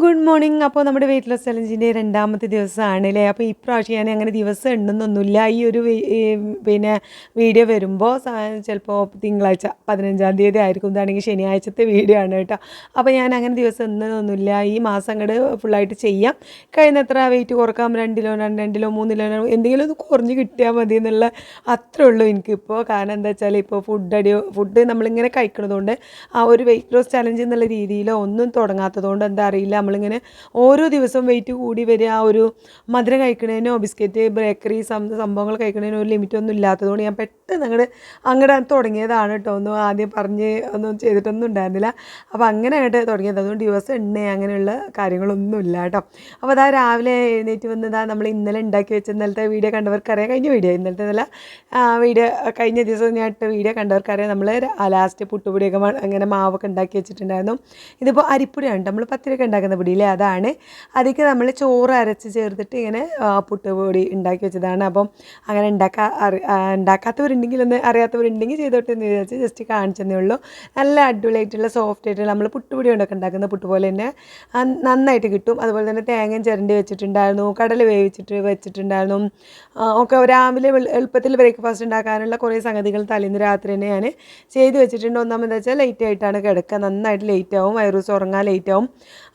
Good morning. അപ്പോൾ നമ്മുടെ weight loss ചലഞ്ചിന്റെ രണ്ടാമത്തെ ദിവസമാണ് അല്ലേ അപ്പോൾ ഇപ്രാവശ്യം ഞാൻ അങ്ങനെ ദിവസം ഉണ്ടെന്നൊന്നുമില്ല ഈ ഒരു പിന്നെ വീഡിയോ വരുമ്പോൾ ചിലപ്പോൾ തിങ്കളാഴ്ച പതിനഞ്ചാം തീയതി ആയിരിക്കും. ഇതാണെങ്കിൽ ശനിയാഴ്ചത്തെ വീഡിയോ ആണ് കേട്ടോ. അപ്പോൾ ഞാൻ അങ്ങനെ ദിവസം എണ്ണുന്നൊന്നുമില്ല. ഈ മാസം അങ്ങോട്ട് ഫുള്ളായിട്ട് ചെയ്യാം. കഴിയുന്നത്ര വെയിറ്റ് കുറക്കാം. രണ്ടിലോ രണ്ടിലോ മൂന്നിലോ എന്തെങ്കിലും ഒന്ന് കുറഞ്ഞ് കിട്ടിയാൽ മതി എന്നുള്ള അത്രേ ഉള്ളൂ എനിക്കിപ്പോൾ കാരണം എന്താ വെച്ചാൽ ഇപ്പോൾ ഫുഡ് അടി ഫുഡ് നമ്മളിങ്ങനെ കഴിക്കണതുകൊണ്ട് ആ ഒരു വെയിറ്റ് ലോസ് ചലഞ്ച് എന്നുള്ള രീതിയിലോ ഒന്നും തുടങ്ങാത്തതുകൊണ്ട് എന്താ അറിയില്ല. നമ്മളിങ്ങനെ ഓരോ ദിവസവും വെയിറ്റ് കൂടി വരിക ഒരു മധുരം കഴിക്കുന്നതിനോ ബിസ്ക്കറ്റ് ബേക്കറി സംഭവങ്ങൾ കഴിക്കുന്നതിനോ ഒരു ലിമിറ്റ് ഒന്നും ഇല്ലാത്തതുകൊണ്ട് ഞാൻ പെട്ടെന്ന് അങ്ങോട്ട് അങ്ങോട്ട് തുടങ്ങിയതാണ് കേട്ടോ ഒന്നും ആദ്യം പറഞ്ഞ് ഒന്നും ചെയ്തിട്ടൊന്നും ഉണ്ടായിരുന്നില്ല. അപ്പോൾ അങ്ങനെ ആയിട്ട് തുടങ്ങിയത്. അതുകൊണ്ട് ദിവസം എണ്ണ അങ്ങനെയുള്ള കാര്യങ്ങളൊന്നും ഇല്ല കേട്ടോ അപ്പോൾ അതാ രാവിലെ എഴുന്നേറ്റ് വന്നതാ നമ്മൾ ഇന്നലെ ഉണ്ടാക്കി വെച്ച ഇന്നലത്തെ വീഡിയോ കണ്ടവർക്കറിയാം. കഴിഞ്ഞ വീഡിയോ ഇന്നലത്തെ നല്ല വീഡിയോ കഴിഞ്ഞ ദിവസം ഞാൻ ഇട്ട വീഡിയോ കണ്ടവർക്കറിയാം. നമ്മൾ ലാസ്റ്റ് പുട്ടുപൊടിയൊക്കെ അങ്ങനെ മാവൊക്കെ ഉണ്ടാക്കി വെച്ചിട്ടുണ്ടായിരുന്നു. ഇതിപ്പോൾ അരിപ്പൊടിയാണ് നമ്മൾ പത്തിരിയൊക്കെ ഉണ്ടാക്കുന്ന പൊടിയില്ലേ അതാണ്. അതിലേക്ക് നമ്മൾ ചോറ് അരച്ച് ചേർത്തിട്ട് ഇങ്ങനെ പുട്ട് പുട്ടുപൊടി ഉണ്ടാക്കി വെച്ചതാണ്. അപ്പം അങ്ങനെ ഉണ്ടാക്കാ അറി ഉണ്ടാക്കാത്തവരുണ്ടെങ്കിൽ ഒന്ന് അറിയാത്തവരുണ്ടെങ്കിൽ ചെയ്തോട്ടെ എന്ന് വിചാരിച്ച് ജസ്റ്റ് കാണിച്ചെന്നേ ഉള്ളൂ. നല്ല അടിപൊളിയായിട്ടുള്ള സോഫ്റ്റ് ആയിട്ടുള്ള നമ്മൾ പുട്ടുപൊടി കൊണ്ടൊക്കെ ഉണ്ടാക്കുന്ന പുട്ട് പോലെ തന്നെ നന്നായിട്ട് കിട്ടും. അതുപോലെ തന്നെ തേങ്ങയും ചിരണ്ടി വെച്ചിട്ടുണ്ടായിരുന്നു കടൽ വേവിച്ചിട്ട് വെച്ചിട്ടുണ്ടായിരുന്നു. ഒക്കെ രാവിലെ എളുപ്പത്തിൽ ബ്രേക്ക്ഫാസ്റ്റ് ഉണ്ടാക്കാനുള്ള കുറേ സംഗതികൾ തലേന്ന് രാത്രി തന്നെ ഞാൻ ചെയ്ത് വെച്ചിട്ടുണ്ട്. ഒന്നാമത് വെച്ചാൽ ലേറ്റ് ആയിട്ടാണ് കിടക്കുക. നന്നായിട്ട് ലേറ്റ് ആവും. ഐറൂസ് ഉറങ്ങാൻ ലേറ്റ് ആവും.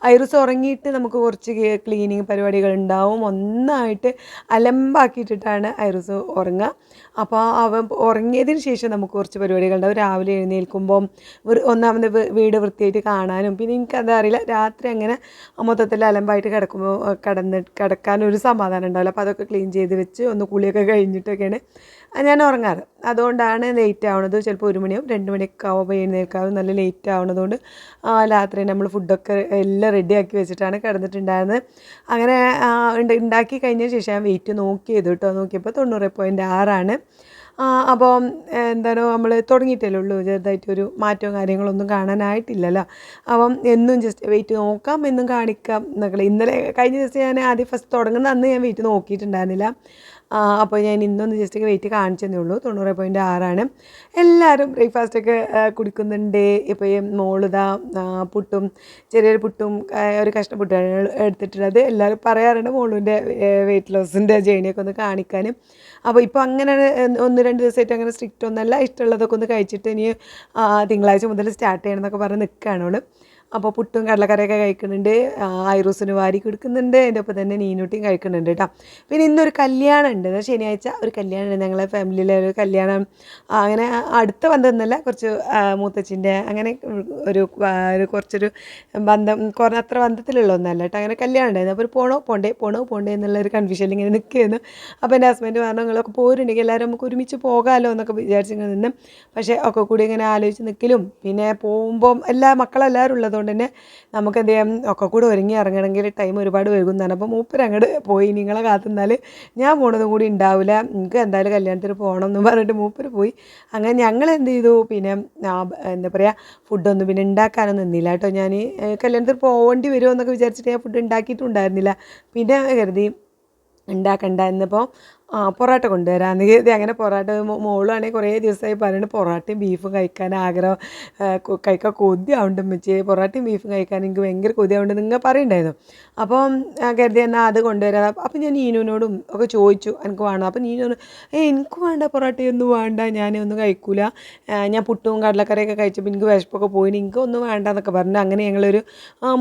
ഐറൂസ് ഉറങ്ങിയിട്ട് നമുക്ക് കുറച്ച് ക്ലീനിങ് പരിപാടികൾ ഉണ്ടാവും. ഒന്നായിട്ട് അലമ്പാക്കിയിട്ടിട്ടാണ് ഐറിസ് ഉറങ്ങുക. അപ്പോൾ അവൻ ഉറങ്ങിയതിന് ശേഷം നമുക്ക് കുറച്ച് പരിപാടികളുണ്ടാവും രാവിലെ എഴുന്നേൽക്കുമ്പം ഒന്നാമത് വീട് വൃത്തിയായിട്ട് കാണാനും പിന്നെ എനിക്കതറിയില്ല രാത്രി അങ്ങനെ മൊത്തത്തിൽ അലമ്പായിട്ട് കിടക്കുമ്പോൾ കിടന്ന് കിടക്കാൻ ഒരു സമാധാനം ഉണ്ടാവില്ല. അപ്പോൾ അതൊക്കെ ക്ലീൻ ചെയ്ത് വെച്ച് ഒന്ന് കുളിയൊക്കെ കഴിഞ്ഞിട്ടൊക്കെയാണ് ഞാൻ ഉറങ്ങാറ്. അതുകൊണ്ടാണ് ലേറ്റ് ആവുന്നത് ചിലപ്പോൾ ഒരു മണിയാവും രണ്ട് മണിയൊക്കെ ആവുമ്പോൾ എഴുന്നേൽക്കാവും നല്ല ലേറ്റ് ആവണതുകൊണ്ട് ആ, രാത്രി നമ്മൾ ഫുഡൊക്കെ എല്ലാം റെഡിയാക്കി വെച്ചിട്ടാണ് കിടന്നിട്ടുണ്ടായിരുന്നത്. അങ്ങനെ ഉണ്ടാക്കി കഴിഞ്ഞ ശേഷം ഞാൻ വെയിറ്റ് നോക്കിയത് കേട്ടോ. നോക്കിയപ്പോൾ തൊണ്ണൂറ് പോയിന്റ് ആറാണ് അപ്പോൾ എന്താണോ നമ്മൾ തുടങ്ങിയിട്ടല്ലേ ഉള്ളൂ. ചെറുതായിട്ട് ഒരു മാറ്റവും കാര്യങ്ങളൊന്നും കാണാനായിട്ടില്ലല്ലോ. അപ്പം എന്നും ജസ്റ്റ് വെയിറ്റ് നോക്കാം എന്നും കാണിക്കാം എന്നൊക്കെ ഇന്നലെ കഴിഞ്ഞ ദിവസം ഞാൻ ആദ്യം ഫസ്റ്റ് തുടങ്ങുന്ന അന്ന് ഞാൻ വെയിറ്റ് നോക്കിയിട്ടുണ്ടായിരുന്നില്ല. അപ്പോൾ ഞാൻ ഇന്നൊന്ന് ജസ്റ്റ് വെയിറ്റ് കാണിച്ചതേ ഉള്ളൂ. തൊണ്ണൂറ് പോയിന്റ് ആറാണ് എല്ലാവരും ബ്രേക്ക്ഫാസ്റ്റൊക്കെ കുടിക്കുന്നുണ്ട്. ഇപ്പോൾ ഈ മോളിതാ പുട്ടും ചെറിയൊരു പുട്ടും ഒരു കഷ്ണ പുട്ടാണ് എടുത്തിട്ടുള്ളത്. എല്ലാവരും പറയാറുണ്ട് മോളുവിന്റെ വെയിറ്റ് ലോസിന്റെ ജേണിയൊക്കെ ഒന്ന് കാണിക്കാനും അപ്പോൾ ഇപ്പോൾ അങ്ങനെ ഒന്ന് രണ്ട് ദിവസമായിട്ട് അങ്ങനെ സ്ട്രിക്റ്റ് ഒന്നല്ല ഇഷ്ടമുള്ളതൊക്കെ ഒന്ന് കഴിച്ചിട്ട് ഇനി തിങ്കളാഴ്ച മുതൽ സ്റ്റാർട്ട് ചെയ്യണം എന്നൊക്കെ പറഞ്ഞ് നിൽക്കുകയാണ് അവൾ. അപ്പോൾ പുട്ടും കടലക്കറിയൊക്കെ കഴിക്കുന്നുണ്ട്. ഐറൂസിന് വാരി കൊടുക്കുന്നുണ്ട്. അതിന്റെ ഒപ്പം തന്നെ നീനൂട്ടിയും കഴിക്കുന്നുണ്ട് കേട്ടോ. പിന്നെ ഇന്നൊരു കല്യാണം ഉണ്ട്. ശനിയാഴ്ച ഒരു കല്യാണം ഉണ്ട്. ഞങ്ങളെ ഫാമിലിയിലെ ഒരു കല്യാണം. അങ്ങനെ അടുത്ത ബന്ധമൊന്നുമല്ല കുറച്ച് മൂത്തച്ഛന്റെ അങ്ങനെ ഒരു ഒരു കുറച്ചൊരു ബന്ധം കുറേ അത്ര ബന്ധത്തിലുള്ള ഒന്നല്ല കേട്ടോ. അങ്ങനെ കല്യാണം ഉണ്ടായിരുന്നു. അപ്പോൾ പോണോ പോണ്ടേ പോണോ പോണ്ടേ എന്നുള്ള ഒരു കൺഫ്യൂഷനിൽ ഇങ്ങനെ നിൽക്കുകയായിരുന്നു. അപ്പോൾ എന്റെ ഹസ്ബൻഡ് പറഞ്ഞു നിങ്ങളൊക്കെ പോരുണ്ടെങ്കിൽ എല്ലാവരും നമുക്ക് ഒരുമിച്ച് പോകാമല്ലോ എന്നൊക്കെ വിചാരിച്ചിങ്ങനെ നിന്ന്. പക്ഷേ ഒക്കെ കൂടി ഇങ്ങനെ ആലോചിച്ച് നിൽക്കലും പിന്നെ പോകുമ്പം എല്ലാ മക്കളെല്ലാവരും ഉള്ളതുകൊണ്ട് തന്നെ നമുക്ക് എന്ത് ചെയ്യാം? ഒക്കെ കൂടെ ഒരുങ്ങി ഇറങ്ങണമെങ്കിൽ ടൈം ഒരുപാട് വൈകുന്നതാണ്. അപ്പോൾ മൂപ്പര് അങ്ങോട്ട് പോയി നിങ്ങളെ കാത്തുനിന്നാൽ ഞാൻ പോണതും കൂടി ഉണ്ടാവില്ല നിങ്ങൾക്ക് എന്തായാലും കല്യാണത്തിന് പോകണം എന്ന് പറഞ്ഞിട്ട് മൂപ്പർ പോയി. അങ്ങനെ ഞങ്ങൾ എന്ത് ചെയ്തു? പിന്നെ എന്താ പറയുക ഫുഡൊന്നും പിന്നെ ഉണ്ടാക്കാനൊന്നും നിന്നില്ല കേട്ടോ ഞാൻ കല്യാണത്തിന് പോകേണ്ടി വരുമോ എന്നൊക്കെ വിചാരിച്ചിട്ട് ഞാൻ ഫുഡ് ഉണ്ടാക്കിയിട്ടുണ്ടായിരുന്നില്ല പിന്നെ കരുതി ഉണ്ടാക്കണ്ട എന്നപ്പോൾ ആ പൊറോട്ട കൊണ്ടുവരാമെന്ന് കരുതി. അങ്ങനെ പൊറോട്ട മോളാണെങ്കിൽ കുറേ ദിവസമായി പറയുന്നത് പൊറോട്ടയും ബീഫും കഴിക്കാൻ ആഗ്രഹം കഴിക്കാൻ കൊതിയാവുണ്ട് ഉമ്മച്ചി. പൊറോട്ടയും ബീഫും കഴിക്കാൻ എനിക്ക് ഭയങ്കര കൊതിയാവുണ്ട് നിങ്ങൾ പറയുണ്ടായിരുന്നു? അപ്പം കരുതി എന്നാൽ അത് കൊണ്ടുവരാം. അപ്പം ഞാൻ നീനുവിനോടും ഒക്കെ ചോദിച്ചു എനിക്ക് വേണം? അപ്പം നീനു ഏ എനിക്ക് വേണ്ട പൊറോട്ടയൊന്നും വേണ്ട. ഞാനൊന്നും കഴിക്കൂല. ഞാൻ പുട്ടും കടലക്കറിയൊക്കെ കഴിച്ചപ്പോൾ എനിക്ക് വിശപ്പൊക്കെ പോയി എനിക്ക് ഒന്നും വേണ്ട എന്നൊക്കെ പറഞ്ഞു. അങ്ങനെ ഞങ്ങളൊരു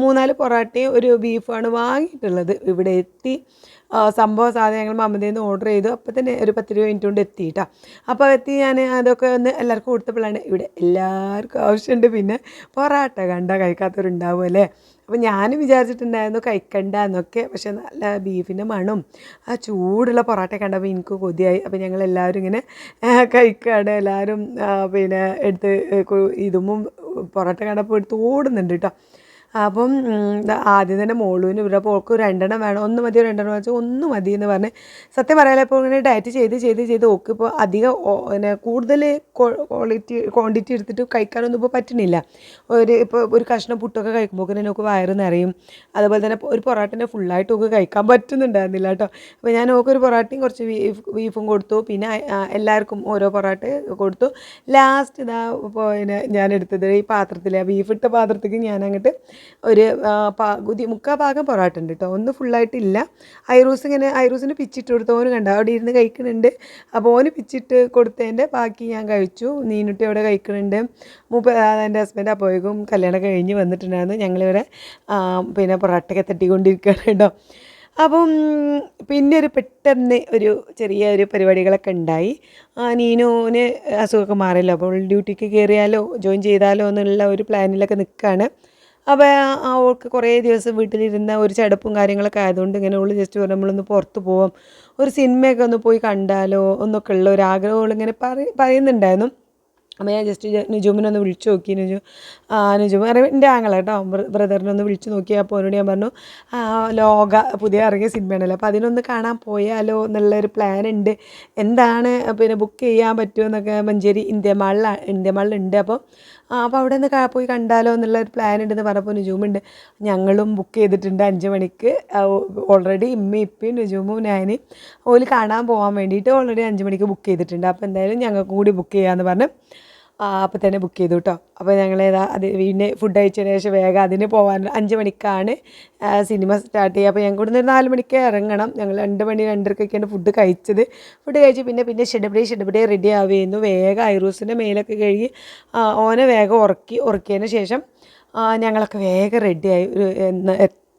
മൂന്നാൽ പൊറോട്ടയും ഒരു ബീഫാണ് വാങ്ങിയിട്ടുള്ളത്. ഇവിടെ എത്തി സംഭവ സാധനങ്ങൾ മമതയിൽ നിന്ന് ഓർഡർ ചെയ്തു. അപ്പോൾ തന്നെ ഒരു പത്ത് ഇരുപത് മിനിറ്റ് കൊണ്ട് എത്തി കേട്ടോ അപ്പോൾ എത്തി ഞാൻ അതൊക്കെ ഒന്ന് എല്ലാവർക്കും കൊടുത്തപ്പോഴാണ് ഇവിടെ എല്ലാവർക്കും ആവശ്യമുണ്ട് പിന്നെ പൊറാട്ട കണ്ട കഴിക്കാത്തവരുണ്ടാവും അല്ലേ? അപ്പോൾ ഞാനും വിചാരിച്ചിട്ടുണ്ടായിരുന്നു കഴിക്കണ്ട എന്നൊക്കെ. പക്ഷേ നല്ല ബീഫിന്റെ മണം ആ ചൂടുള്ള പൊറോട്ട കണ്ടപ്പോൾ എനിക്ക് കൊതിയായി. അപ്പോൾ ഞങ്ങൾ എല്ലാവരും ഇങ്ങനെ കഴിക്കുകയാണ് എല്ലാവരും പിന്നെ എടുത്ത് ഇതും പൊറോട്ട കണ്ടപ്പോൾ എടുത്ത് ഓടുന്നുണ്ട് കേട്ടോ അപ്പം ആദ്യം തന്നെ മോളുവിന് ഇവിടെ പോൾക്ക് രണ്ടെണ്ണം വേണം. ഒന്ന് മതിയോ രണ്ടെണ്ണം വെച്ചാൽ ഒന്ന് മതി എന്ന് പറഞ്ഞ് സത്യം പറയാലോ ഇപ്പോൾ ഇങ്ങനെ ഡയറ്റ് ചെയ്ത് ചെയ്ത് ചെയ്ത് ഓക്ക് ഇപ്പോൾ അധികം പിന്നെ കൂടുതൽ ക്വാളിറ്റി ക്വാണ്ടിറ്റി എടുത്തിട്ട് കഴിക്കാനൊന്നും ഇപ്പോൾ പറ്റണില്ല ഒരു ഇപ്പോൾ ഒരു കഷ്ണം പുട്ടൊക്കെ കഴിക്കുമ്പോൾ തന്നെ നമുക്ക് വയറ് നിറയും. അതുപോലെ തന്നെ ഒരു പൊറാട്ടിനെ ഫുള്ളായിട്ട് ഒക്കെ കഴിക്കാൻ പറ്റുന്നുണ്ടായിരുന്നില്ല കേട്ടോ. അപ്പോൾ ഞാൻ ഓക്ക് ഒരു പൊറോട്ടയും കുറച്ച് ബീഫ് ബീഫും കൊടുത്തു. പിന്നെ എല്ലാവർക്കും ഓരോ പൊറാട്ട കൊടുത്തു. ലാസ്റ്റ് ഇതാ പിന്നെ ഞാൻ എടുത്തത് ഈ പാത്രത്തിൽ ബീഫ് ഇട്ട പാത്രത്തേക്ക് ഞാൻ അങ്ങോട്ട് ഒരു പകുതി മുക്കാൽ ഭാഗം പൊറോട്ട ഉണ്ട് കേട്ടോ ഒന്ന് ഫുള്ളായിട്ടില്ല ഐറൂസ് ഇങ്ങനെ ഐറൂസിന് പിച്ചിട്ട് കൊടുത്ത്. ഓന് കണ്ട? അവിടെ ഇരുന്ന് കഴിക്കുന്നുണ്ട്. അപ്പോൾ ഓന് പിച്ചിട്ട് കൊടുത്തതിന്റെ ബാക്കി ഞാൻ കഴിച്ചു. നീനുട്ടി അവിടെ കഴിക്കുന്നുണ്ട്. മൂപ്പ എന്റെ ഹസ്ബൻഡ് അപ്പോഴേക്കും കല്യാണം കഴിഞ്ഞ് വന്നിട്ടുണ്ടായിരുന്നു. ഞങ്ങളിവിടെ പിന്നെ പൊറോട്ടയൊക്കെ തട്ടിക്കൊണ്ടിരിക്കുകയാണ് കേട്ടോ അപ്പം പിന്നെ ഒരു പെട്ടെന്ന് ഒരു ചെറിയ ഒരു പരിപാടികളൊക്കെ ഉണ്ടായി. നീനുവിന് അസുഖമൊക്കെ മാറിയല്ലോ. അപ്പോൾ ഡ്യൂട്ടിക്ക് കയറിയാലോ ജോയിൻ ചെയ്താലോ എന്നുള്ള ഒരു പ്ലാനിലൊക്കെ നിൽക്കുകയാണ്. അപ്പോൾ ആ ഓൾക്ക് കുറേ ദിവസം വീട്ടിലിരുന്ന ഒരു ചടപ്പും കാര്യങ്ങളൊക്കെ ആയതുകൊണ്ട് ഇങ്ങനെ ഉള്ളു ജസ്റ്റ് പറഞ്ഞു നമ്മളൊന്ന് പുറത്ത് പോവാം. ഒരു സിനിമയൊക്കെ ഒന്ന് പോയി കണ്ടാലോ എന്നൊക്കെ ഉള്ള ഒരു ആഗ്രഹം ഇങ്ങനെ പറ പറയുന്നുണ്ടായിരുന്നു. അപ്പോൾ ഞാൻ ജസ്റ്റ് നുജുമിനെ ഒന്ന് വിളിച്ചു നോക്കി. നുജു ആ നുജും അറിയാം എന്റെ ആങ്ങളെ കേട്ടോ. ബ്രദറിനെ ഒന്ന് വിളിച്ചു നോക്കി അപ്പോൾ അവനോട് ഞാൻ പറഞ്ഞു ലോക പുതിയ ഇറങ്ങിയ സിനിമയാണല്ലോ. അപ്പോൾ അതിനൊന്ന് കാണാൻ പോയാലോ എന്നുള്ളൊരു പ്ലാൻ ഉണ്ട്. എന്താണ് പിന്നെ ബുക്ക് ചെയ്യാൻ പറ്റുമോ എന്നൊക്കെ മഞ്ചേരി ഇന്ത്യ മാളിലാണ് ഇന്ത്യ മാളിലുണ്ട് അപ്പോൾ അപ്പോൾ അവിടെ നിന്ന് പോയി കണ്ടാലോ എന്നുള്ള ഒരു പ്ലാൻ ഉണ്ടെന്ന് പറഞ്ഞപ്പോൾ നുജൂമുണ്ട് ഞങ്ങളും ബുക്ക് ചെയ്തിട്ടുണ്ട് അഞ്ച് മണിക്ക്. ഓൾറെഡി ഇമ്മയും ഇപ്പയും നുജൂമും ഞാൻ ഓൽ കാണാൻ പോകാൻ വേണ്ടിയിട്ട് ഓൾറെഡി അഞ്ച് മണിക്ക് ബുക്ക് ചെയ്തിട്ടുണ്ട്. അപ്പോൾ എന്തായാലും ഞങ്ങൾക്കും കൂടി ബുക്ക് ചെയ്യാമെന്ന് പറഞ്ഞ് അപ്പോൾ തന്നെ ബുക്ക് ചെയ്തു കേട്ടോ അപ്പോൾ ഞങ്ങൾ ഏതാ അത് പിന്നെ ഫുഡ് കഴിച്ചതിന് ശേഷം വേഗം അതിന് പോകാൻ അഞ്ച് മണിക്കാണ് സിനിമ സ്റ്റാർട്ട് ചെയ്യുക. അപ്പോൾ ഞങ്ങൾക്ക് ഇവിടുന്ന് നാല് മണിക്ക് ഇറങ്ങണം. ഞങ്ങൾ രണ്ട് മണി രണ്ടരക്കൊക്കെയാണ് ഫുഡ് കഴിച്ചത്. ഫുഡ് കഴിച്ച് പിന്നെ പിന്നെ ഷെഡബിടെ ഷെഡബിടെ റെഡി ആവുകയായിരുന്നു. വേഗം ഐറൂസിന്റെ മേലൊക്കെ കഴുകി ഓനെ വേഗം ഉറക്കി ഉറക്കിയതിന് ശേഷം ഞങ്ങളൊക്കെ വേഗം റെഡിയായി ഒരു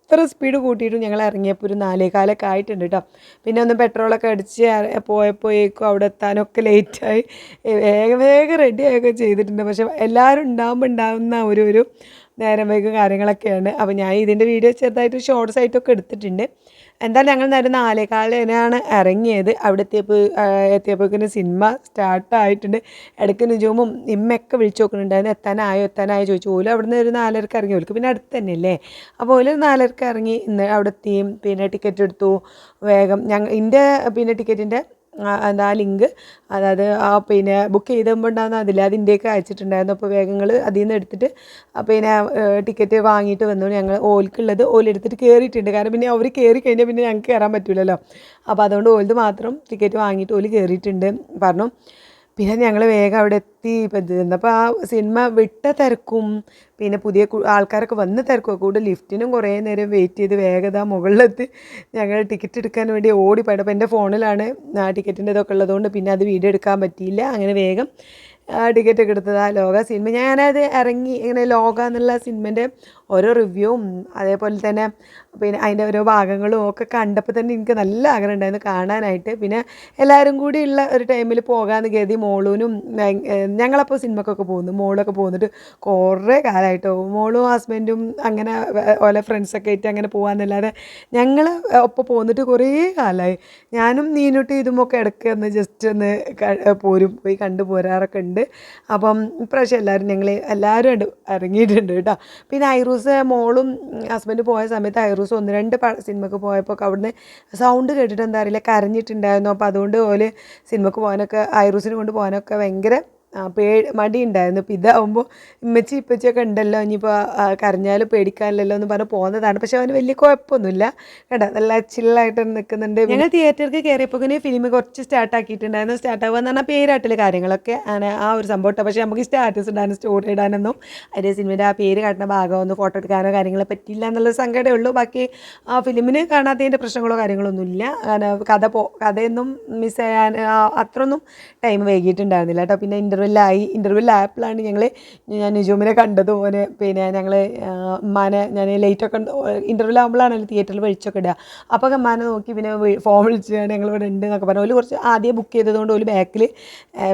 എത്ര സ്പീഡ് കൂട്ടിയിട്ടും ഞങ്ങൾ ഇറങ്ങിയപ്പോൾ ഒരു നാലേകാലൊക്കെ ആയിട്ടുണ്ട് കേട്ടോ പിന്നെ ഒന്ന് പെട്രോളൊക്കെ അടിച്ച് പോയപ്പോയേക്കും അവിടെ എത്താനൊക്കെ ലേറ്റായി വേഗം വേഗം റെഡി ആയൊക്കെ ചെയ്തിട്ടുണ്ട്. പക്ഷേ എല്ലാവരും ഉണ്ടാകുമ്പോൾ ഉണ്ടാകുന്ന ഒരു ഒരു നേരം വൈകും കാര്യങ്ങളൊക്കെയാണ്. അപ്പോൾ ഞാൻ ഇതിന്റെ വീഡിയോ ചെറുതായിട്ട് ഷോർട്സ് ആയിട്ടൊക്കെ എടുത്തിട്ടുണ്ട്. എന്തായാലും ഞങ്ങൾ നേരെ നാലേകാലിനാണ് ഇറങ്ങിയത്. അവിടെ എത്തിയപ്പോൾ എത്തിയപ്പോഴേക്കും സിനിമ സ്റ്റാർട്ടായിട്ടുണ്ട് ഇടയ്ക്ക് നിജവും ഇമ്മയൊക്കെ വിളിച്ചു നോക്കുന്നുണ്ടായിരുന്നു. എത്താനായോ എത്താനായോ ചോദിച്ചു. ഓൽ അവിടെ നിന്ന് ഒരു നാലരക്ക് ഇറങ്ങി. ഓൽക്ക് പിന്നെ അടുത്ത് തന്നെ അല്ലേ? അപ്പോൾ ഓൽ നാലരക്ക് ഇറങ്ങി. ഇന്ന് അവിടെ എത്തിയും പിന്നെ ടിക്കറ്റ് എടുത്തു. വേഗം ഞങ്ങൾ എന്റെ പിന്നെ ടിക്കറ്റിന്റെ എന്താ ലിങ്ക് അതായത് ആ പിന്നെ ബുക്ക് ചെയ്തുമ്പോൾ ഉണ്ടാകുന്ന അതിൽ അതിന്റെയൊക്കെ അയച്ചിട്ടുണ്ടായിരുന്നു. അപ്പോൾ വേഗങ്ങൾ അതിൽ നിന്ന് എടുത്തിട്ട് ആ പിന്നെ ടിക്കറ്റ് വാങ്ങിയിട്ട് വന്നു. ഞങ്ങൾ ഓൽക്കുള്ളത് ഓലെടുത്തിട്ട് കയറിയിട്ടുണ്ട് കാരണം പിന്നെ അവർ കയറി കഴിഞ്ഞാൽ പിന്നെ ഞങ്ങൾക്ക് കയറാൻ പറ്റില്ലല്ലോ അപ്പോൾ അതുകൊണ്ട് ഓലത് മാത്രം ടിക്കറ്റ് വാങ്ങിയിട്ട് ഓൽ കയറിയിട്ടുണ്ട് പറഞ്ഞു പിന്നെ ഞങ്ങൾ വേഗം അവിടെ എത്തി. അപ്പോൾ ആ സിനിമ വിട്ട തിരക്കും പിന്നെ പുതിയ ആൾക്കാരൊക്കെ വന്ന് തിരക്കും കൂടെ ലിഫ്റ്റിനും കുറേ നേരം വെയിറ്റ് ചെയ്ത് വേഗത മുകളിലെത്തി. ഞങ്ങൾ ടിക്കറ്റ് എടുക്കാൻ വേണ്ടി ഓടിപ്പോയിട്ട് അപ്പോൾ എന്റെ ഫോണിലാണ് ആ ടിക്കറ്റിന്റെ ഇതൊക്കെ ഉള്ളതുകൊണ്ട് പിന്നെ അത് വീഡിയോ എടുക്കാൻ പറ്റിയില്ല. അങ്ങനെ വേഗം ടിക്കറ്റ് ഒക്കെ എടുത്തത് ആ ലോക സിനിമ. ഞാനത് ഇറങ്ങി ഇങ്ങനെ ലോക എന്നുള്ള സിനിമേന്റെ ഓരോ റിവ്യൂവും അതേപോലെ തന്നെ പിന്നെ അതിന്റെ ഓരോ ഭാഗങ്ങളും ഒക്കെ കണ്ടപ്പോൾ തന്നെ എനിക്ക് നല്ല ആഗ്രഹം ഉണ്ടായിരുന്നു കാണാനായിട്ട്. പിന്നെ എല്ലാവരും കൂടി ഉള്ള ഒരു ടൈമിൽ പോകാമെന്ന് കരുതി മോളൂനും ഞങ്ങളപ്പോൾ സിനിമക്കൊക്കെ പോകുന്നു. മോളൊക്കെ പോകുന്നിട്ട് കുറേ കാലമായിട്ടോ. മോളും ഹസ്ബൻഡും അങ്ങനെ ഓലെ ഫ്രണ്ട്സൊക്കെ ആയിട്ട് അങ്ങനെ പോകാമെന്നല്ലാതെ ഞങ്ങൾ ഒപ്പം പോന്നിട്ട് കുറേ കാലമായി. ഞാനും നീനോട്ട് ഇതുമൊക്കെ ഇടയ്ക്ക് ഒന്ന് ജസ്റ്റ് ഒന്ന് പോരും പോയി കണ്ടു പോരാറൊക്കെ ഉണ്ട്. അപ്പം ഇപ്രാവശ്യം എല്ലാവരും ഞങ്ങൾ എല്ലാവരും ഇറങ്ങിയിട്ടുണ്ട് കേട്ടോ. പിന്നെ ഐറൂസ് മോളും ഹസ്ബൻഡ് പോയ സമയത്ത് ഐറൂസ് ഒന്ന് രണ്ട് സിനിമക്ക് പോയപ്പോൾ അവിടുന്ന് സൗണ്ട് കേട്ടിട്ട് എന്താ അറിയില്ല കരഞ്ഞിട്ടുണ്ടായിരുന്നു. അപ്പോൾ അതുകൊണ്ട് ഓൽ സിനിമക്ക് പോകാനൊക്കെ ഐറൂസിനെ കൊണ്ട് പോകാനൊക്കെ ഭയങ്കര പേ മടി ഉണ്ടായിരുന്നു അപ്പോൾ ഇതാവുമ്പോൾ ഇമ്മച്ചി ഇപ്പച്ചിയൊക്കെ ഉണ്ടല്ലോ ഇനിയിപ്പോൾ കരഞ്ഞാലും പേടിക്കാനില്ലല്ലോ എന്ന് പറഞ്ഞ് പോകുന്നതാണ്. പക്ഷെ അവന് വലിയ കുഴപ്പമൊന്നുമില്ല. കേട്ടോ നല്ല ചില്ലായിട്ട് നിൽക്കുന്നുണ്ട്. ഞങ്ങൾ തിയേറ്ററിൽ കയറിയപ്പോൾ ഫിലിം കുറച്ച് സ്റ്റാർട്ട് ആക്കിയിട്ടുണ്ടായിരുന്നു. സ്റ്റാർട്ട് ആകുക എന്ന് പറഞ്ഞാൽ പേരാട്ടിൽ കാര്യങ്ങളൊക്കെ ആ ഒരു സംഭവം കേട്ടോ. പക്ഷേ നമുക്ക് സ്റ്റാറ്റസ് ഇടാനും സ്റ്റോറി ഇടാനൊന്നും അതിന്റെ സിനിമയുടെ ആ പേര് കാട്ടുന്ന ഭാഗം ഒന്ന് ഫോട്ടോ എടുക്കാനോ കാര്യങ്ങളോ പറ്റില്ല എന്നുള്ള സങ്കടമേ ഉള്ളൂ. ബാക്കി ആ ഫിലിമിന് കാണാത്തതിന്റെ പ്രശ്നങ്ങളോ കാര്യങ്ങളൊന്നും ഇല്ല. കാരണം കഥ പോ കഥയൊന്നും മിസ് അത്രയൊന്നും ടൈം വൈകിട്ടുണ്ടായിരുന്നില്ല കേട്ടോ. പിന്നെ ഇന്റർവെല്ലായി ലാപ്പിലാണ് ഞങ്ങൾ ഞാൻ നിജോമിനെ കണ്ടതും. പിന്നെ ഞങ്ങൾ ഉമ്മാനെ ഞാൻ ലൈറ്റൊക്കെ ഇന്റർവ്യൂ ആകുമ്പോഴാണല്ലോ തിയേറ്ററിൽ വെളിച്ചൊക്കെ ഇടുക. അപ്പോൾ ഉമ്മാനെ നോക്കി പിന്നെ ഫോൺ വിളിച്ചാണ് ഞങ്ങൾ ഇവിടെ ഉണ്ട് എന്നൊക്കെ പറഞ്ഞു. ഒരു കുറച്ച് ആദ്യം ബുക്ക് ചെയ്തതുകൊണ്ട് ഒരു ബാക്കിൽ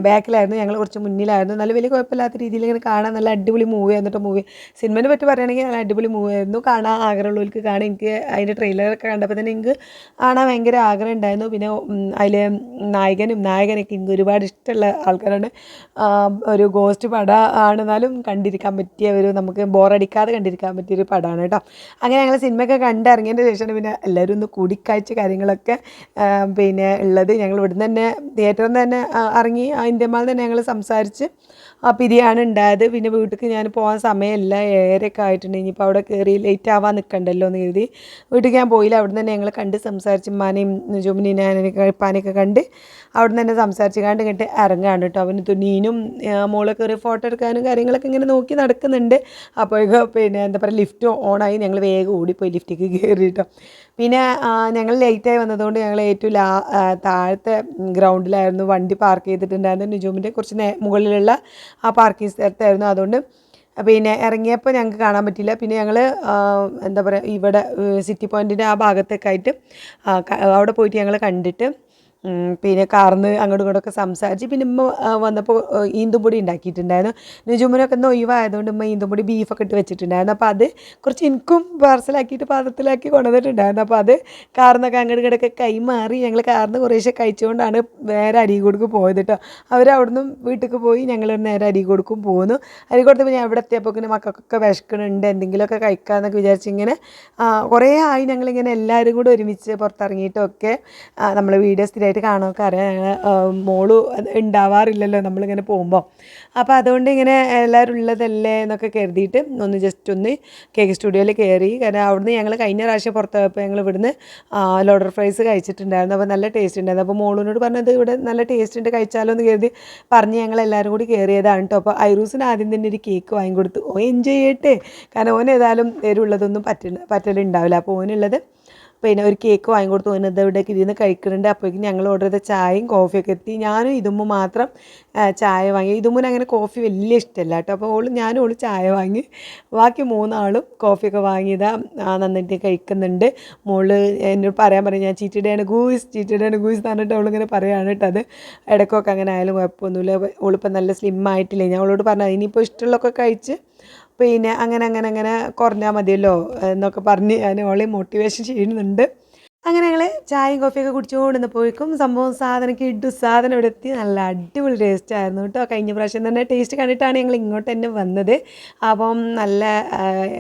ബാക്കിലായിരുന്നു ഞങ്ങൾ കുറച്ച് മുന്നിലായിരുന്നു. നല്ല വലിയ കുഴപ്പമില്ലാത്ത രീതിയിൽ ഇങ്ങനെ കാണാൻ നല്ല അടിപൊളി മൂവി എന്നിട്ട് മൂവി സിനിമനെ പറ്റി പറയുകയാണെങ്കിൽ നല്ല അടിപൊളി മൂവി ആയിരുന്നു. കാണാൻ ആഗ്രഹമുള്ളവർക്ക് കാണാൻ എനിക്ക് അതിന്റെ ട്രെയിലറൊക്കെ കണ്ടപ്പോൾ തന്നെ എനിക്ക് കാണാൻ ഭയങ്കര ആഗ്രഹം ഉണ്ടായിരുന്നു. പിന്നെ അതിൽ നായകനും നായകനൊക്കെ എനിക്ക് ഒരുപാട് ഇഷ്ടമുള്ള ആൾക്കാരാണ്. ഒരു ഗോസ്റ്റ് പട ആണെന്നാലും കണ്ടിരിക്കാൻ പറ്റിയ ഒരു നമുക്ക് ബോറടിക്കാതെ കണ്ടിരിക്കാൻ പറ്റിയ ഒരു പടമാണ് കേട്ടോ. അങ്ങനെ ഞങ്ങൾ സിനിമയൊക്കെ കണ്ടിറങ്ങിയതിന് ശേഷമാണ് പിന്നെ എല്ലാവരും ഒന്ന് കൂടിക്കാഴ്ച കാര്യങ്ങളൊക്കെ പിന്നെ ഉള്ളത് ഞങ്ങൾ ഇവിടുന്ന് തന്നെ തിയേറ്ററിൽ നിന്ന് തന്നെ ഇറങ്ങി ഇന്ത്യമാൽ തന്നെ ഞങ്ങൾ സംസാരിച്ച് ആ പിരിയാണ് ഉണ്ടായത്. പിന്നെ വീട്ടിലേക്ക് ഞാൻ പോകാൻ സമയമില്ല. ഏഴരയൊക്കെ ആയിട്ടുണ്ട്. ഇനിയിപ്പോൾ അവിടെ കയറി ലേറ്റ് ആവാൻ നിൽക്കണ്ടല്ലോ എന്ന് കരുതി വീട്ടിൽ ഞാൻ പോയില്ല. അവിടെ നിന്ന് തന്നെ ഞങ്ങൾ കണ്ട് സംസാരിച്ച് ഉമ്മാനെയും ജുമിനെയും ഞാനൊക്കെ ഇപ്പാനെയൊക്കെ കണ്ട് അവിടെ നിന്ന് തന്നെ സംസാരിച്ച് കണ്ട് കണ്ട് ഇറങ്ങാണ് കേട്ടോ. അവന് തുനീനും മോളെ ഒരു ഫോട്ടോ എടുക്കാനും കാര്യങ്ങളൊക്കെ ഇങ്ങനെ നോക്കി നടക്കുന്നുണ്ട്. അപ്പോഴേക്കും പിന്നെ എന്താ പറയുക ലിഫ്റ്റ് ഓണായി ഞങ്ങൾ വേഗം ഓടിപ്പോയി ലിഫ്റ്റിലേക്ക് കയറി കേട്ടോ. പിന്നെ ഞങ്ങൾ ലേറ്റായി വന്നതുകൊണ്ട് ഞങ്ങൾ ഏറ്റവും ലാ താഴത്തെ ഗ്രൗണ്ടിലായിരുന്നു വണ്ടി പാർക്ക് ചെയ്തിട്ടുണ്ടായിരുന്നു നിജൂമിന്റെ കുറച്ച് നേ മുകളിലുള്ള ആ പാർക്കിംഗ് സ്ഥലത്തായിരുന്നു അതുകൊണ്ട് പിന്നെ ഇറങ്ങിയപ്പോൾ ഞങ്ങൾക്ക് കാണാൻ പറ്റില്ല പിന്നെ ഞങ്ങൾ എന്താ പറയുക ഇവിടെ സിറ്റി പോയിന്റിന്റെ ആ ഭാഗത്തൊക്കെ ആയിട്ട് അവിടെ പോയിട്ട് ഞങ്ങൾ കണ്ടിട്ട് പിന്നെ കാർന്ന് അങ്ങോട്ടും ഇങ്ങോട്ടൊക്കെ സംസാരിച്ച് പിന്നെ ഉമ്മ വന്നപ്പോൾ ഈന്തുപൊടി ഉണ്ടാക്കിയിട്ടുണ്ടായിരുന്നു. നുജുമിനൊക്കെ ഒന്ന് ഒഴിവായതുകൊണ്ട് ഉമ്മ ഈന്തുംപൊടി ബീഫൊക്കെ ഇട്ട് വെച്ചിട്ടുണ്ടായിരുന്നു. അപ്പോൾ അത് കുറച്ച് എനിക്കും പാർസലാക്കിയിട്ട് പാത്രത്തിലാക്കി കൊണ്ടുവന്നിട്ടുണ്ടായിരുന്നു. അപ്പോൾ അത് കാർന്നൊക്കെ അങ്ങോട്ട് ഇങ്ങോട്ടൊക്കെ കൈമാറി ഞങ്ങൾ കാർന്ന് കുറേശ്ശെ കഴിച്ചുകൊണ്ടാണ് നേരെ അരീക്കോടുക്ക് പോയത് കേട്ടോ അവർ വീട്ടിൽ പോയി ഞങ്ങൾ നേരെ അരീക്കോടുക്കും പോകുന്നു അരീക്കോടത്ത് ഞാൻ എവിടെ എത്തിയപ്പോൾ മക്കൾക്കൊക്കെ വിശക്കണുണ്ട് എന്തെങ്കിലുമൊക്കെ കഴിക്കാമെന്നൊക്കെ വിചാരിച്ചിങ്ങനെ കുറേ ആയി ഞങ്ങളിങ്ങനെ എല്ലാവരും കൂടെ ഒരുമിച്ച് പുറത്തിറങ്ങിയിട്ടൊക്കെ നമ്മൾ വീഡിയോ സ്ഥിരമായിട്ട് കാണുമൊക്കെ അറിയാം. ഞങ്ങൾ, മോൾ ഉണ്ടാവാറില്ലല്ലോ നമ്മളിങ്ങനെ പോകുമ്പോൾ അപ്പോൾ അതുകൊണ്ട് ഇങ്ങനെ എല്ലാവരും ഉള്ളതല്ലേ എന്നൊക്കെ കരുതിയിട്ട് ഒന്ന് ജസ്റ്റ് ഒന്ന് കേക്ക് സ്റ്റുഡിയോയിൽ കയറി കാരണം അവിടുന്ന് ഞങ്ങൾ കഴിഞ്ഞ പ്രാവശ്യം പുറത്ത് പോയപ്പോൾ ഞങ്ങൾ ഇവിടുന്ന് ലോഡർ ഫ്രൈസ് കഴിച്ചിട്ടുണ്ടായിരുന്നു. അപ്പോൾ നല്ല ടേസ്റ്റ് ഉണ്ടായിരുന്നു. അപ്പോൾ മോളിനോട് പറഞ്ഞത് ഇവിടെ നല്ല ടേസ്റ്റ് ഉണ്ട് കഴിച്ചാലോ എന്ന് കരുതി പറഞ്ഞ് ഞങ്ങൾ എല്ലാവരും കൂടി കയറിയതാണ് കേട്ടോ അപ്പോൾ ഐറൂസിന് ആദ്യം തന്നെ ഒരു കേക്ക് വാങ്ങിക്കൊടുത്തു. ഓ എൻജോയ് ചെയ്യട്ടെ. കാരണം ഓൻ ഏതായാലും എരിവുള്ളതൊന്നും പറ്റില്ല പറ്റലുണ്ടാവില്ല. അപ്പോൾ ഓനുള്ളത് പിന്നെ ഒരു കേക്ക് വാങ്ങിക്കൊടുത്തു. ഇത് ഇവിടേക്ക് ഇരുന്ന് കഴിക്കുന്നുണ്ട് അപ്പോഴേക്കും ഞങ്ങൾ ഓർഡർ ചെയ്ത ചായയും കോഫിയൊക്കെ എത്തി. ഞാനും ഇതുമ്മ മാത്രം ചായ വാങ്ങി. ഇതുമ്മന് അങ്ങനെ കോഫി വലിയ ഇഷ്ടമല്ല കേട്ടോ. അപ്പോൾ ഓൾ ഞാനും ഓൾ ചായ വാങ്ങി. ബാക്കി മൂന്നാളും കോഫിയൊക്കെ വാങ്ങിയതാ. നന്നായിട്ട് കഴിക്കുന്നുണ്ട്. മോൾ എന്നോട് പറയാൻ പറയും ഞാൻ ചീറ്റിയുടെയാണ് ഗൂസ് ചീറ്റിയുടെയാണ് ഗൂസ് എന്ന് പറഞ്ഞിട്ട് അവളിങ്ങനെ പറയുകയാണ് കേട്ടോ അത്. ഇടയ്ക്കൊക്കെ അങ്ങനെ ആയാലും കുഴപ്പമൊന്നുമില്ല. ഓളിപ്പോൾ നല്ല സ്ലിം ആയിട്ടില്ലേ? ഞാൻ അവളോട് പറഞ്ഞു ഇനിയിപ്പോൾ ഇഷ്ടമുള്ളതൊക്കെ കഴിച്ച് പിന്നെ അങ്ങനെ അങ്ങനെ അങ്ങനെ കുറഞ്ഞാൽ മതിയല്ലോ എന്നൊക്കെ പറഞ്ഞ് ഞാൻ ഓളെ മോട്ടിവേഷൻ ചെയ്യുന്നുണ്ട്. അങ്ങനെ ഞങ്ങൾ ചായയും കോഫിയൊക്കെ കുടിച്ചുകൊണ്ടിരുന്നപ്പോഴേക്കും സംഭവം സാധനം കിഡു സാധനം ഇവിടെ എത്തി. നല്ല അടിപൊളി ടേസ്റ്റ് ആയിരുന്നു കേട്ടോ. കഴിഞ്ഞ പ്രാവശ്യം തന്നെ ടേസ്റ്റ് കണ്ടിട്ടാണ് ഞങ്ങൾ ഇങ്ങോട്ട് തന്നെ വന്നത്. അപ്പം നല്ല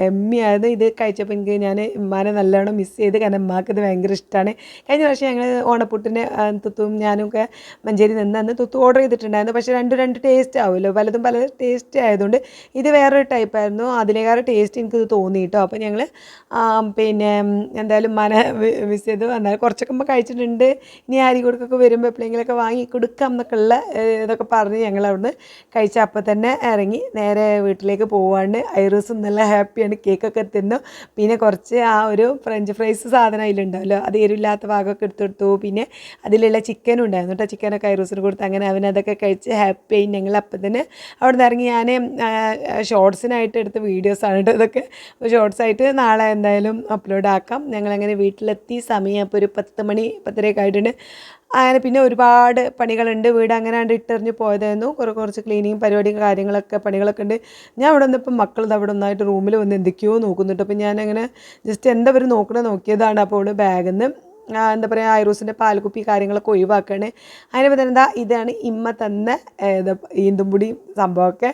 എമ്മി ആയിരുന്നു. ഇത് കഴിച്ചപ്പോൾ എനിക്ക് ഞാൻ ഇമ്മാനെ നല്ലോണം മിസ് ചെയ്ത്. കാരണം ഉമ്മാക്ക് ഇത് ഭയങ്കര ഇഷ്ടമാണ് കഴിഞ്ഞ പ്രാവശ്യം ഞങ്ങൾ ഓണപ്പുട്ടിന് തുത്തും ഞാനും ഒക്കെ മഞ്ചേരി നിന്ന് അന്ന് തുത്തു ഓർഡർ ചെയ്തിട്ടുണ്ടായിരുന്നു. പക്ഷേ രണ്ടും രണ്ട് ടേസ്റ്റ് ആവുമല്ലോ. പലതും പല ടേസ്റ്റ് ആയതുകൊണ്ട് ഇത് വേറൊരു ടൈപ്പായിരുന്നു അതിനേക്കാൾ ടേസ്റ്റ് എനിക്കിത് തോന്നി കേട്ടോ. അപ്പോൾ ഞങ്ങൾ പിന്നെ എന്തായാലും മന മിസ് ചെയ്ത് വന്നാൽ കുറച്ചൊക്കെ നമ്മൾ കഴിച്ചിട്ടുണ്ട്. ഇനി അരികൊടുക്കൊക്കെ വരുമ്പോൾ എപ്പോഴെങ്കിലൊക്കെ വാങ്ങി കൊടുക്കാം എന്നൊക്കെ ഉള്ള ഇതൊക്കെ പറഞ്ഞ് ഞങ്ങൾ അവിടുന്ന് കഴിച്ച അപ്പം തന്നെ ഇറങ്ങി നേരെ വീട്ടിലേക്ക് പോവാണ്ട് ഐറൂസും നല്ല ഹാപ്പിയാണ്. കേക്കൊക്കെ തിന്നു. പിന്നെ കുറച്ച് ആ ഒരു ഫ്രഞ്ച് ഫ്രൈസ് സാധനം അതിലുണ്ടാവല്ലോ. അത് എരിവില്ലാത്ത ഭാഗമൊക്കെ എടുത്തെടുത്തു പിന്നെ അതിലുള്ള ചിക്കനും ഉണ്ടായിരുന്നു കേട്ടോ. ചിക്കനൊക്കെ ഐറൂസിന് കൊടുത്ത് അങ്ങനെ അവനതൊക്കെ കഴിച്ച് ഹാപ്പി ആയി ഞങ്ങൾ അപ്പം തന്നെ അവിടെ നിന്ന് ഇറങ്ങി ഞാൻ ഷോർട്സിനായിട്ട് എടുത്ത വീഡിയോസാണ് കേട്ടോ ഇതൊക്കെ. അപ്പോൾ ഷോർട്സ് ആയിട്ട് നാളെ എന്തായാലും അപ്ലോഡ് ആക്കാം. ഞങ്ങളങ്ങനെ വീട്ടിലെത്തി സമയം അപ്പോൾ ഒരു പത്ത് മണി പത്തരയൊക്കെ ആയിട്ടുണ്ട്. അങ്ങനെ പിന്നെ ഒരുപാട് പണികളുണ്ട്. വീട് അങ്ങനെ കണ്ട് ഇട്ടെറിഞ്ഞ് പോയതായിരുന്നു. കുറേ കുറച്ച് ക്ലീനിങ് പരിപാടി കാര്യങ്ങളൊക്കെ പണികളൊക്കെ ഉണ്ട്. ഞാൻ അവിടെ വന്നപ്പോൾ മക്കൾ അവിടെ ഒന്നായിട്ട് റൂമിൽ വന്ന് എന്തൊക്കെയോ നോക്കുന്നുണ്ട്. അപ്പോൾ ഞാനങ്ങനെ ജസ്റ്റ് എന്താ അവർ നോക്കണേ നോക്കിയതാണ് അപ്പോൾ ഇവിടെ ബാഗിൽ നിന്ന് എന്താ പറയുക ഐറൂസിന്റെ പാൽക്കുപ്പി കാര്യങ്ങളൊക്കെ ഒഴിവാക്കുകയാണ് അതിന് പകരം എന്താ ഇതാണ് ഇമ്മ തന്ന ഈന്തുംപൊടി സംഭവമൊക്കെ.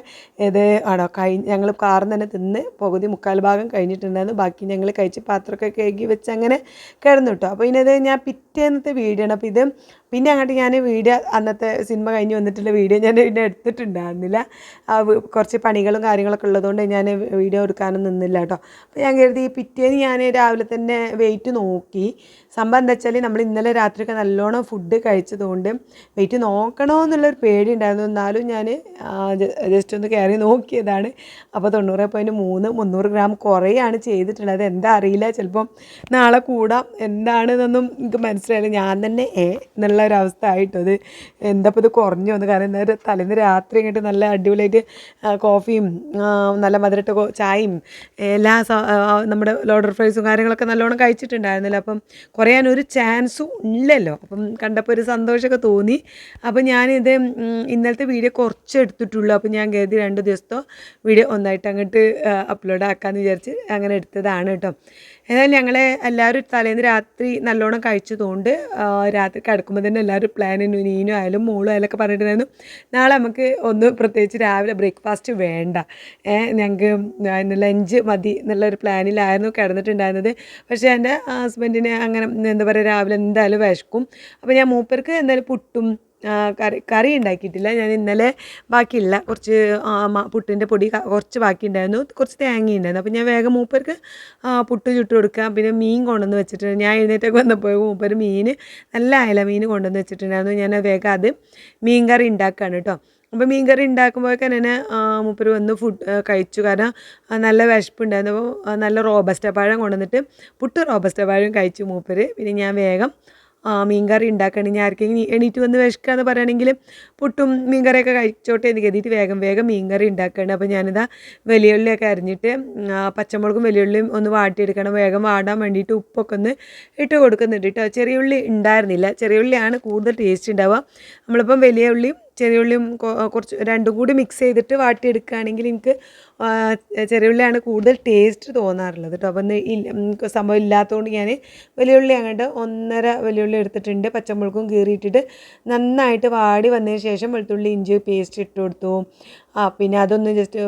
ഇത് ആണോ കഴിഞ്ഞ് ഞങ്ങൾ കാറിൽ തന്നെ തിന്ന് പകുതി മുക്കാൽ ഭാഗം കഴിഞ്ഞിട്ടുണ്ടായിരുന്നു. ബാക്കി ഞങ്ങൾ കഴിച്ച് പാത്രമൊക്കെ കഴുകി വെച്ച് അങ്ങനെ കിടന്നു കേട്ടോ അപ്പോൾ ഇനി ഇത് ഞാൻ പിറ്റേന്നത്തെ വീഡിയോ ആണ്. അപ്പോൾ ഇത് പിന്നെ അങ്ങോട്ട് ഞാൻ വീഡിയോ അന്നത്തെ സിനിമ കഴിഞ്ഞ് വന്നിട്ടുള്ള വീഡിയോ ഞാൻ പിന്നെ എടുത്തിട്ടുണ്ടായിരുന്നില്ല. കുറച്ച് പണികളും കാര്യങ്ങളൊക്കെ ഉള്ളതുകൊണ്ട് ഞാൻ വീഡിയോ എടുക്കാനും നിന്നില്ല കേട്ടോ അപ്പോൾ ഞാൻ കരുതി പിറ്റേന്ന് ഞാൻ രാവിലെ തന്നെ വെയിറ്റ് നോക്കി. സംഭവം എന്താ വെച്ചാൽ നമ്മൾ ഇന്നലെ രാത്രിയൊക്കെ നല്ലോണം ഫുഡ് കഴിച്ചതുകൊണ്ട് വെയിറ്റ് നോക്കണോ എന്നുള്ളൊരു പേടി ഉണ്ടായിരുന്നു എന്നാലും ഞാൻ ജസ്റ്റ് ഒന്ന് കയറി നോക്കിയതാണ്. അപ്പോൾ തൊണ്ണൂറ് പോയിന്റ് മൂന്ന് മുന്നൂറ് ഗ്രാം കുറയാണ് ചെയ്തിട്ടുള്ളത്. എന്താ അറിയില്ല. ചിലപ്പം നാളെ കൂടാം. എന്താണെന്നൊന്നും എനിക്ക് മനസ്സിലായില്ല. ഞാൻ തന്നെ ഏ എന്നുള്ള ഒരു അവസ്ഥ ആയിട്ടോ അത് എന്താ ഇപ്പോൾ ഇത് കുറഞ്ഞു വന്നു. കാരണം ഇന്നലെ തലേന്ന് രാത്രി ഇങ്ങോട്ട് നല്ല അടിപൊളിയായിട്ട് കോഫിയും നല്ല മധുരട്ട ചായയും എല്ലാ നമ്മുടെ ലോഡർ ഫ്രൈസും കാര്യങ്ങളൊക്കെ നല്ലോണം കഴിച്ചിട്ടുണ്ടായിരുന്നില്ല. അപ്പം കുറയാൻ ഒരു ചാൻസും ഇല്ലല്ലോ. അപ്പം കണ്ടപ്പോൾ ഒരു സന്തോഷമൊക്കെ തോന്നി. അപ്പം ഞാനിത് ഇന്നലത്തെ വീഡിയോ കുറച്ച് എടുത്തിട്ടുള്ളൂ. അപ്പം ഞാൻ കരുതി രണ്ട് ദിവസത്തോ വീഡിയോ ഒന്നായിട്ട് അങ്ങോട്ട് അപ്ലോഡ് ആക്കാമെന്ന് വിചാരിച്ച് അങ്ങനെ എടുത്തതാണ് കേട്ടോ. ഏതായാലും ഞങ്ങൾ എല്ലാവരും തലേന്ന് രാത്രി നല്ലോണം കഴിച്ചതുകൊണ്ട് രാത്രി കിടക്കുമ്പോൾ തന്നെ എല്ലാവരും പ്ലാനിനും നീനും ആയാലും മോളും ആയാലും ഒക്കെ പറഞ്ഞിട്ടുണ്ടായിരുന്നു. നാളെ നമുക്ക് ഒന്ന് പ്രത്യേകിച്ച് രാവിലെ ബ്രേക്ക്ഫാസ്റ്റ് വേണ്ട. ഞങ്ങൾക്ക് ലഞ്ച് മതി എന്നുള്ളൊരു പ്ലാനിലായിരുന്നു കിടന്നിട്ടുണ്ടായിരുന്നത്. പക്ഷേ എന്റെ ഹസ്ബൻഡിന് അങ്ങനെ എന്താ പറയുക രാവിലെ എന്തായാലും വിശക്കും. അപ്പോൾ ഞാൻ മൂപ്പർക്ക് എന്തായാലും പുട്ടും കറി കറി ഉണ്ടാക്കിയിട്ടില്ല. ഞാൻ ഇന്നലെ ബാക്കിയുള്ള കുറച്ച് പുട്ടിന്റെ പൊടി കുറച്ച് ബാക്കി ഉണ്ടായിരുന്നു കുറച്ച് തേങ്ങ ഉണ്ടായിരുന്നു അപ്പോൾ ഞാൻ വേഗം മൂപ്പർക്ക് പുട്ട് ചുട്ട് കൊടുക്കുക പിന്നെ മീൻ കൊണ്ടുവന്ന് വെച്ചിട്ടുണ്ട് ഞാൻ എഴുന്നേറ്റൊക്കെ വന്നപ്പോൾ മൂപ്പർ മീൻ നല്ല അയല മീൻ കൊണ്ടുവന്ന് വെച്ചിട്ടുണ്ടായിരുന്നു. ഞാൻ വേഗം അത് മീൻ കറി ഉണ്ടാക്കുകയാണ് കേട്ടോ അപ്പോൾ മീൻ കറി ഉണ്ടാക്കുമ്പോഴൊക്കെ തന്നെ മൂപ്പർ വന്ന് ഫുഡ് കഴിച്ചു. കാരണം നല്ല വിശപ്പുണ്ടായിരുന്നു. അപ്പോൾ നല്ല റോബസ്റ്റ പഴം കൊണ്ടുവന്നിട്ട് പുട്ട് റോബസ്റ്റ പഴം കഴിച്ചു മൂപ്പർ പിന്നെ ഞാൻ വേഗം ആ, മീൻകറി ഉണ്ടാക്കണം. ഉണ്ടാക്കുകയാണെങ്കിൽ ആർക്കെങ്കിലും എണീറ്റ് വന്ന് വിശക്കാന്ന് പറയുകയാണെങ്കിൽ പുട്ടും മീൻകറിയൊക്കെ കഴിച്ചോട്ടെ എന്ന് കരുതിയിട്ട് വേഗം വേഗം മീൻകറി ഉണ്ടാക്കണം. അപ്പോൾ ഞാനിതാ വലിയുള്ളിയൊക്കെ അരിഞ്ഞിട്ട് പച്ചമുളകും വലിയുള്ളിയും ഒന്ന് വാട്ടിയെടുക്കണം. വേഗം വാടാൻ വേണ്ടിയിട്ട് ഉപ്പൊക്കെ ഒന്ന് ഇട്ട് കൊടുക്കുന്നുണ്ട് കേട്ടോ. ചെറിയ ഉള്ളി ഉണ്ടായിരുന്നില്ല. ചെറിയ ഉള്ളിയാണ് കൂടുതൽ ടേസ്റ്റ് ഉണ്ടാവുക. നമ്മളിപ്പം വലിയ ഉള്ളിയും ചെറിയ ഉള്ളിയും കുറച്ച് രണ്ടും കൂടി മിക്സ് ചെയ്തിട്ട് വാട്ടിയെടുക്കുകയാണെങ്കിൽ എനിക്ക് ആ, ചെറിയ കൂടുതൽ ടേസ്റ്റ് തോന്നാറുള്ളത് കേട്ടോ. അപ്പം ഇല്ല സംഭവം ഇല്ലാത്തതുകൊണ്ട് ഞാൻ വലിയുള്ളി അങ്ങോട്ട് ഒന്നര വലിയുള്ളി എടുത്തിട്ടുണ്ട്. പച്ചമുളകും കീറിയിട്ടിട്ട് നന്നായിട്ട് വാടി വന്നതിന് ശേഷം വെളുത്തുള്ളി ഇഞ്ചി പേസ്റ്റ് ഇട്ട് കൊടുത്തു. ആ പിന്നെ അതൊന്ന് ജസ്റ്റ്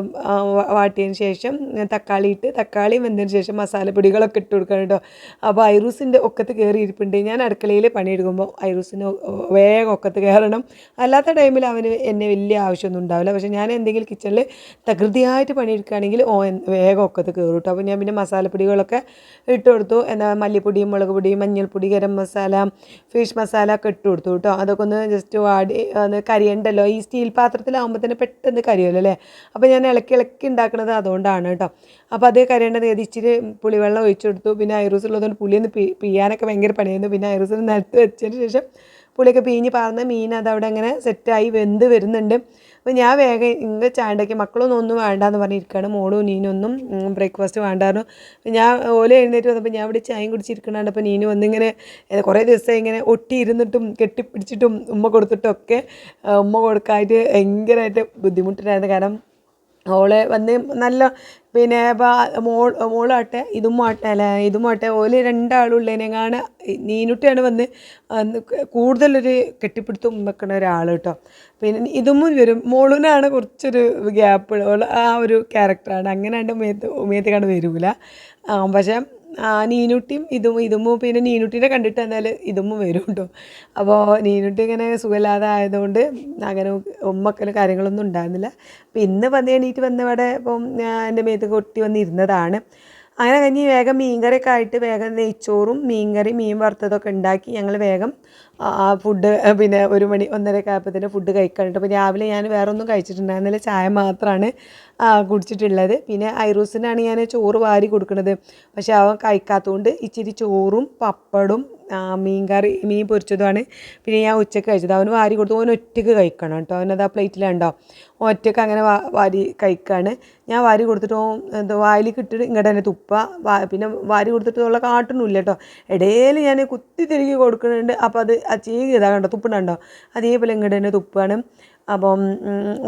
വാട്ടിയതിന് ശേഷം തക്കാളി ഇട്ട് തക്കാളി വെന്തതിന് ശേഷം മസാലപ്പൊടികളൊക്കെ ഇട്ട് കൊടുക്കണം കേട്ടോ. അപ്പോൾ ഐറൂസിന്റെ ഒക്കത്ത് കയറി ഇരിപ്പുണ്ട് ഞാൻ അടുക്കളയിൽ പണിയെടുക്കുമ്പോൾ ഐറൂസിന് വേഗം ഒക്കത്ത് കയറണം അല്ലാത്ത ടൈമിൽ അവന് എന്നെ വലിയ ആവശ്യമൊന്നും ഉണ്ടാവില്ല. പക്ഷേ ഞാൻ എന്തെങ്കിലും കിച്ചണിൽ തകൃതിയായിട്ട് പണിയെടുക്കുകയാണെങ്കിൽ ഓ വേഗം ഒക്കത്ത് കയറും കേട്ടോ അപ്പോൾ ഞാൻ പിന്നെ മസാലപ്പൊടികളൊക്കെ ഇട്ട് കൊടുത്തു എന്താ മല്ലിപ്പൊടി മുളക് പൊടി മഞ്ഞൾപ്പൊടി ഗരം മസാല ഫിഷ് മസാല ഒക്കെ ഇട്ട് കൊടുത്തു കേട്ടോ. അതൊക്കെ ഒന്ന് ജസ്റ്റ് വാടി ഒന്ന് കരിയണ്ടല്ലോ. ഈ സ്റ്റീൽ പാത്രത്തിലാകുമ്പോൾ തന്നെ പെട്ടെന്ന് കരിയല്ലോ അല്ലേ? അപ്പോൾ ഞാൻ ഇളക്കി ഇളക്കി ഉണ്ടാക്കുന്നത് അതുകൊണ്ടാണ് കേട്ടോ. അപ്പോൾ അത് കരിയേണ്ടത് ഏത്? ഇച്ചിരി പുളിവെള്ളം ഒഴിച്ചു കൊടുത്തു. പിന്നെ ഐറൂസ് ഉള്ളതുകൊണ്ട് പുളിയൊന്ന് പിയാനൊക്കെ ഭയങ്കര പണിയായിരുന്നു. പിന്നെ ഐറൂസിന് നിലത്ത് വെച്ചതിന് ശേഷം പുളിയൊക്കെ പീഞ്ഞ് പാർന്ന മീൻ അതവിടെ അങ്ങനെ സെറ്റായി വെന്ത് വരുന്നുണ്ട്. അപ്പോൾ ഞാൻ വേഗം ഇങ്ങ ചാണ്ടയ്ക്ക് മക്കളൊന്നും ഒന്നും വേണ്ടാന്ന് പറഞ്ഞിരിക്കുകയാണ് മോളും നീനൊന്നും ബ്രേക്ക്ഫാസ്റ്റ് വേണ്ടായിരുന്നു ഞാൻ ഓല എഴുന്നേറ്റ് വന്നപ്പോൾ ഞാൻ ഇവിടെ ചായയും കുടിച്ചിരിക്കണുണ്ട് അപ്പോൾ നീന് വന്നിങ്ങനെ കുറേ ദിവസം ഇങ്ങനെ ഒട്ടിയിരുന്നിട്ടും കെട്ടിപ്പിടിച്ചിട്ടും ഉമ്മ കൊടുത്തിട്ടും ഒക്കെ ഉമ്മ കൊടുക്കാനായിട്ട് ഭയങ്കരമായിട്ട് ബുദ്ധിമുട്ടിലായിരുന്നു. കാരണം ഓൾ വന്ന് നല്ല പിന്നെ മോൾ മോളാട്ടെ ഇതും ആട്ടെ അല്ല? ഇതും ആട്ടെ. ഓൽ രണ്ടാളുള്ളതിനെങ്ങാണ് നീനുട്ടിയാണ് വന്ന് കൂടുതലൊരു കെട്ടിപ്പിടുത്തം വെക്കണ ഒരാൾ കേട്ടോ പിന്നെ ഇതും വരും. മോളിനാണ് കുറച്ചൊരു ഗ്യാപ്പ് ആ ഒരു ക്യാരക്ടറാണ് അങ്ങനെയാണ്ട് മേത്ത് മേത്തേക്കാണ്ട് വരൂല. പക്ഷേ നീനുട്ടിയും ഇതും ഇതുമ്മു പിന്നെ നീനുട്ടീനെ കണ്ടിട്ട് എന്നാൽ ഇതുമ്മു വരും കേട്ടോ അപ്പോൾ നീനുട്ടി ഇങ്ങനെ സുഖമില്ലാതെ ആയതുകൊണ്ട് അങ്ങനെ ഉമ്മക്കലും കാര്യങ്ങളൊന്നും ഉണ്ടായിരുന്നില്ല. അപ്പോൾ ഇന്ന് വന്ന് എണീറ്റ് വന്നവിടെ ഇപ്പം എന്റെ മേത്ത് കൊട്ടി വന്നിരുന്നതാണ് അങ്ങനെ കഴിഞ്ഞ് വേഗം മീൻകറിയൊക്കെ ആയിട്ട് വേഗം നെയ്ച്ചോറും മീൻകറി മീൻ വറുത്തതൊക്കെ ഉണ്ടാക്കി ഞങ്ങൾ വേഗം ആ ഫുഡ് പിന്നെ ഒരു മണി ഒന്നരയൊക്കെ ആയപ്പോഴത്തേന് ഫുഡ് കഴിക്കാനുണ്ട്. അപ്പോൾ രാവിലെ ഞാൻ വേറെ ഒന്നും കഴിച്ചിട്ടുണ്ടായിരുന്നില്ല ചായ മാത്രമാണ് കുടിച്ചിട്ടുള്ളത്. പിന്നെ ഐറൂസിനാണ് ഞാൻ ചോറ് വാരി കൊടുക്കുന്നത് പക്ഷേ അവൻ കഴിക്കാത്തതുകൊണ്ട് ഇച്ചിരി ചോറും പപ്പടും മീൻ കറി മീൻ പൊരിച്ചതുമാണ്. പിന്നെ ഞാൻ ഉച്ചയ്ക്ക് കഴിച്ചത്. അവന് വാരി കൊടുത്തു. അവൻ ഒറ്റയ്ക്ക് കഴിക്കണം കേട്ടോ. അവനത് ആ പ്ലേറ്റിലുണ്ടോ? ഒറ്റയ്ക്ക് അങ്ങനെ വാരി കഴിക്കുകയാണ് ഞാൻ വാരി കൊടുത്തിട്ട് എന്താ വായിലേക്ക് ഇട്ടിട്ട് ഇങ്ങോട്ട് തന്നെ തുപ്പ. പിന്നെ വാരി കൊടുത്തിട്ട് ഉള്ള കാട്ടൊന്നുമില്ല കേട്ടോ. ഇടയിൽ ഞാൻ കുത്തി തിരികെ കൊടുക്കുന്നുണ്ട്. അപ്പോൾ അത് ആ ചീകി ഇതാ കണ്ടോ? തുപ്പണുണ്ടോ അതേപോലെ ഇങ്ങോട്ട് തന്നെ തുപ്പാണ്. അപ്പം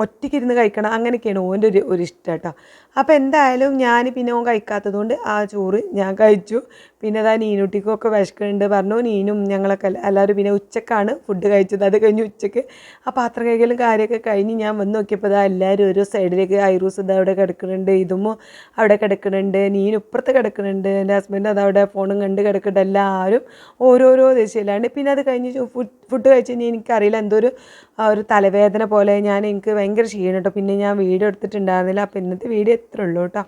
ഒറ്റയ്ക്ക് ഇരുന്ന് കഴിക്കണം. അങ്ങനെയൊക്കെയാണ് ഓന്റെ ഒരു ഒരു ഇഷ്ടം കേട്ടോ. അപ്പോൾ എന്തായാലും ഞാൻ പിന്നെ ഓൻ കഴിക്കാത്തത് കൊണ്ട് ആ ചോറ് ഞാൻ കഴിച്ചു. പിന്നെ അതാ നീനുട്ടിക്കൊക്കെ വിശക്കുന്നുണ്ട്. പറഞ്ഞു നീനും ഞങ്ങളൊക്കെ എല്ലാവരും പിന്നെ ഉച്ചക്കാണ് ഫുഡ് കഴിച്ചത്. അത് കഴിഞ്ഞ് ഉച്ചയ്ക്ക് ആ പാത്രം കൈകലും കാര്യമൊക്കെ കഴിഞ്ഞ് ഞാൻ വന്ന് നോക്കിയപ്പോൾ ഇതാ എല്ലാവരും ഓരോ സൈഡിലേക്ക് ഐറൂസ് ഇതാ അവിടെ കിടക്കുന്നുണ്ട്. ഇതും അവിടെ കിടക്കുന്നുണ്ട്. നീൻ ഇപ്പുറത്ത് കിടക്കുന്നുണ്ട്. എന്റെ ഹസ്ബൻഡ് അത് അവിടെ ഫോണും കണ്ട് കിടക്കുന്നുണ്ട്. എല്ലാവരും ഓരോരോ ദിശയിലാണ് പിന്നെ അത് കഴിഞ്ഞ് ഫുഡ് ഫുഡ് കഴിച്ച് കഴിഞ്ഞാൽ എനിക്കറിയില്ല എന്തോ ഒരു ഒരു തലവേദന പോലെ ഞാൻ എനിക്ക് ഭയങ്കര ക്ഷീണം കേട്ടോ പിന്നെ ഞാൻ വീഡിയോ എടുത്തിട്ടുണ്ടായിരുന്നില്ല. അപ്പോൾ ഇന്നത്തെ വീഡിയോ എത്ര ഉള്ളൂ കേട്ടോ.